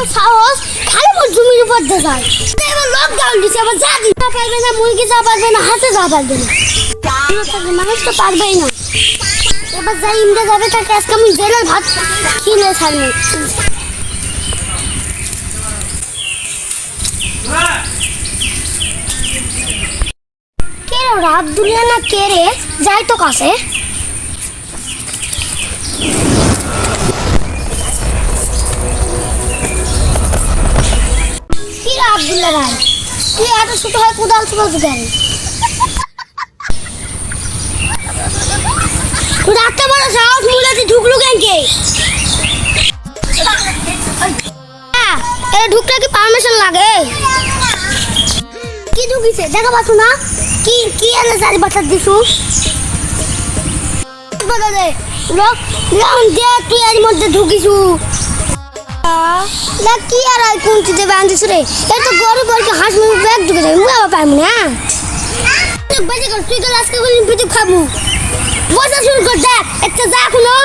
পানির উপর দিয়ে এবার লকডাউন দিচ্ছে আবার যা দিতে পারবে না, মুরগি যা পারবে না হাতে যা পারবে না। না মানুষ তো পারবেই না। এবার যাই ইন্ডিয়া যাবে তাকে আজকে আমি জেলের ভাত কিনে ছাড়বো। কে রে ওরা? না কে রে? যাই তো কাছে। আব্দুল্লাহ ভাই। তুই এত ছোট হয় কোদাল চলতে কেন? রাখতে পারো সাহস মুলাতে ঢুকলো কেন কে? হ্যাঁ, এ ঢুকলে কি পারমিশন লাগে? কি ঢুকিছে? দেখা পাচ্ছ না? কি কি এনে চারি বাচ্চা দিছু? তুই এর মধ্যে ঢুকিছু। না কি আর আই কোনটি দেবে আনছিস রে এ তো গরু বলকে হাঁস, মুরগি ব্যাগ ঢুকে যাবে মুয়া পাইম না বেজে গেল, তুই গেল আজকে বলি পিঠে খাব। বসা শুরু কর, দেখ, একটা যা এখনও।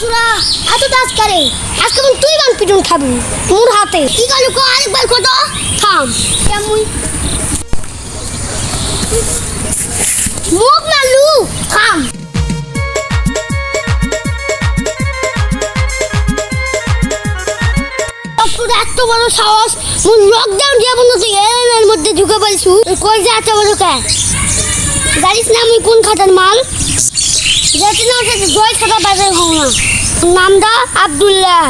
সুরা এত দাস করে আজকে তুই বান পিটুন খাবি, মোর হাতে। কি গেল কো, আরেকবার কত থাম। কেমন? এত বড় সাহস। মুই লকডাউন দিয়ে বন্ধ তুই এর মধ্যে ঢুকে পাইছু কই যে এত বড় কে জানিস না আমি কোন খাতার মাল? যেতে না জয় খাতা বাজার হও না। নামটা আব্দুল্লাহ।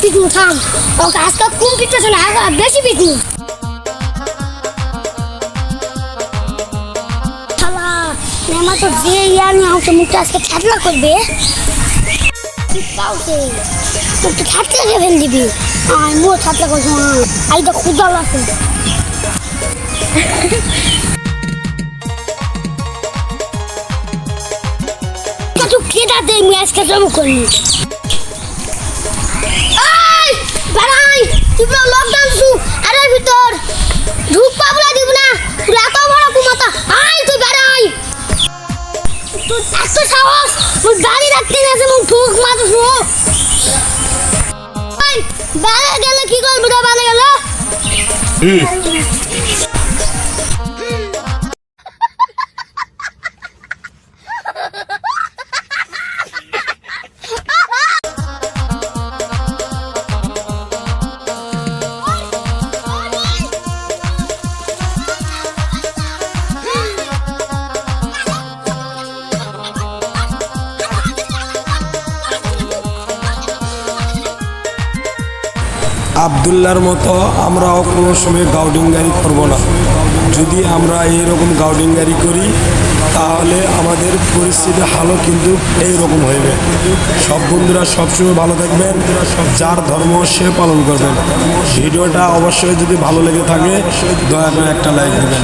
পিছনে থাম ওকে আজকে কম পিছনে না বেশি শালা নেমা তো যে ইয়ার না ওকে মুখটা আজকে ঠাটলা করবে মুখটা ঠাটলা কে ফেল দিবি আর মো ঠাটলা করছ আই তো খুদাল আছে তুই কেটা দে আমি আজকে জমা করি। তুই লকডাউন শু আরে ভিতর। ঢুক পাবলা দিব না। তুই এত বড় কুমাতা। আই তুই বাড়াই তুই এত সাহস। তুই গাড়ি রাখতে না যেমন ঠুক মাথা শু এই গেলে, কি করবি রে? বাড়ে গেলে? আবদুল্লার মতো আমরাও কোনো সময় গাউডিংগারি করব না। যদি আমরা এইরকম গাউডিংগারি করি, তাহলে আমাদের পরিস্থিতি হালও কিন্তু এইরকম হইবে। সব বন্ধুরা সবসময় ভালো থাকবেন সব যার ধর্ম সে পালন করবেন। ভিডিওটা অবশ্যই যদি ভালো লেগে থাকে, দয়া করে একটা লাইক দেবেন।